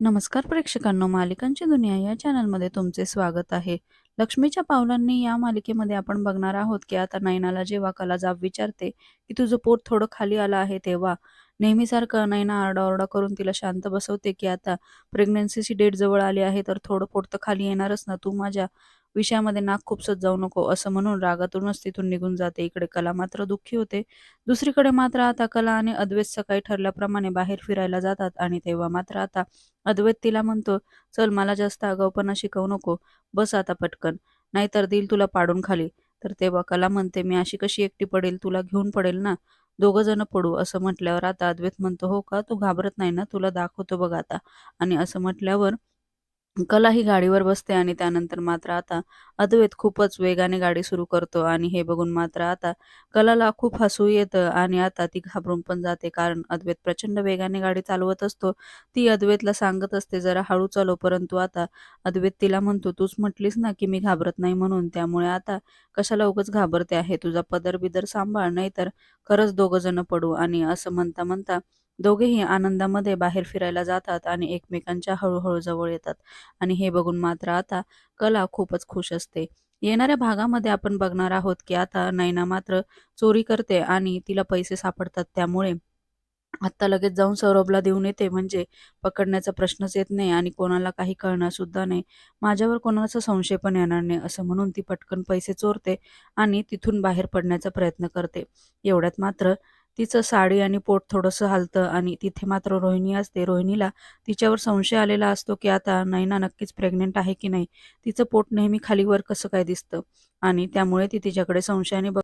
नमस्कार प्रेक्षकांनो मालिकांची दुनिया या चॅनलमध्ये तुमचे स्वागत आहे. लक्ष्मीच्या पावलांनी या मालिकेमध्ये आपण बघणार आहोत की आता नैनाला जेव्हा कला जाब विचारते की तुझं पोट थोडं खाली आलं आहे तेव्हा नेहमीसारखं नैना आरडाओरडा करून तिला शांत बसवते की आता प्रेग्नन्सीची डेट जवळ आली आहे तर थोडं पोट तर खाली येणारच ना. तू माझ्या विषयामध्ये नाक खुपसत जाऊ नको असं म्हणून रागातूनच तिथून निघून जाते. इकडे कला मात्र दुःखी होते. दुसरीकडे मात्र आता कला आणि अद्वैत सकाळी ठरल्याप्रमाणे बाहेर फिरायला जातात आणि तेव्हा मात्र आता अद्वैत तिला म्हणतो चल मला जास्त आगाऊपणा शिकवू नको. बस आता पटकन. नाहीतर दिल तुला पाडून खाली. तर तेव्हा कला म्हणते मी अशी कशी एकटी पडेल? तुला घेऊन पडेल ना? दोघं जण पडू. असं म्हटल्यावर आता अद्वैत म्हणतो हो का? तू घाबरत नाही ना? तुला दाखवतो बघ आता. आणि असं म्हटल्यावर कला ही गाडीवर बसते आणि त्यानंतर मात्र आता अद्वैत खूपच वेगाने गाडी सुरू करतो आणि हे बघून मात्र आता कलाला खूप हसू येतं आणि आता ती घाबरून पण जाते कारण अद्वैत प्रचंड वेगाने गाडी चालवत असतो. ती अद्वैतला सांगत असते जरा हळू चालव परंतु आता अद्वैत तिला म्हणतो तूच म्हटलीस ना की मी घाबरत नाही म्हणून त्यामुळे आता कशाला उगच घाबरते आहे? तुझा पदर बिदर सांभाळ नाही तर खरंच दोघं जण पडू. आणि असं म्हणता म्हणता दोघेही आनंदामध्ये बाहेर फिरायला जातात आणि एकमेकांच्या हळूहळू जवळ येतात. आणि हे बघून मात्र आता कला खूपच खुश असते. येणाऱ्या भागामध्ये आपण बघणार आहोत की आता नैना मात्र चोरी करते आणि तिला पैसे सापडतात. त्यामुळे आत्ता लगेच जाऊन सौरभला देऊन येते. म्हणजे पकडण्याचा प्रश्नच येत नाही आणि कोणाला काही कळणार सुद्धा नाही. माझ्यावर कोणाचा संशय पण येणार नाही असं म्हणून ती पटकन पैसे चोरते आणि तिथून बाहेर पडण्याचा प्रयत्न करते. एवढ्यात मात्र तिचं साडी आणि पोट थोडंसं हलतं आणि तिथे मात्र रोहिणी असते. रोहिणीला तिच्यावर संशय आलेला असतो की आता नैना नक्कीच प्रेग्नेंट आहे की नाही? तिचं पोट नेहमी खालीवर कसं काय दिसतं? आणि त्यामुळे ती तिच्याकडे संशयाने बघ